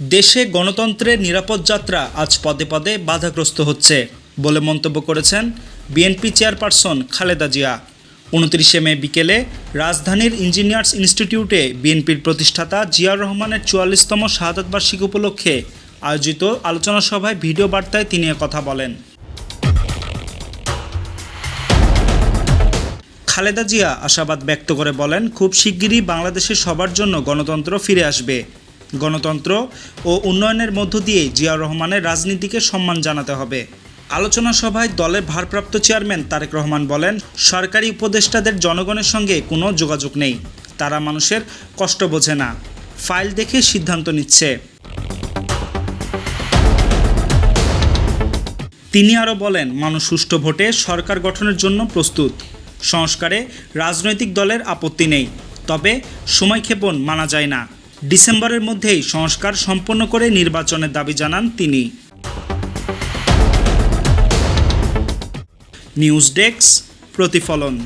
দেশে গণতন্ত্রের নিরাপদ যাত্রা আজ পদে পদে বাধাগ্রস্ত হচ্ছে বলে মন্তব্য করেছেন বিএনপি চেয়ারপারসন খালেদা জিয়া। উনত্রিশে মে বিকেলে রাজধানীর ইঞ্জিনিয়ার্স ইনস্টিটিউটে বিএনপির প্রতিষ্ঠাতা জিয়াউর রহমানের চুয়াল্লিশতম শাহাদত বার্ষিকী উপলক্ষে আয়োজিত আলোচনা সভায় ভিডিও বার্তায় তিনি কথা বলেন। খালেদা জিয়া আশাবাদ ব্যক্ত করে বলেন, খুব শিগগিরই বাংলাদেশের সবার জন্য গণতন্ত্র ফিরে আসবে। গণতন্ত্র ও উন্নয়নের মধ্য দিয়ে জিয়াউর রহমানের রাজনীতিকে সম্মান জানাতে হবে। আলোচনা সভায় দলের ভারপ্রাপ্ত চেয়ারম্যান তারেক রহমান বলেন, সরকারি উপদেষ্টাদের জনগণের সঙ্গে কোনো যোগাযোগ নেই। তারা মানুষের কষ্ট বোঝে না। ফাইল দেখে সিদ্ধান্ত নিচ্ছে। তিনি আরও বলেন, মানুষ সুষ্ঠু ভোটে সরকার গঠনের জন্য প্রস্তুত। সংস্কারে রাজনৈতিক দলের আপত্তি নেই। তবে সময়ক্ষেপণ মানা যায় না। ডিসেম্বরের মধ্যেই সংস্কার সম্পন্ন করে নির্বাচনের দাবি জানান তিনি। নিউজ ডেস্ক প্রতিফলন।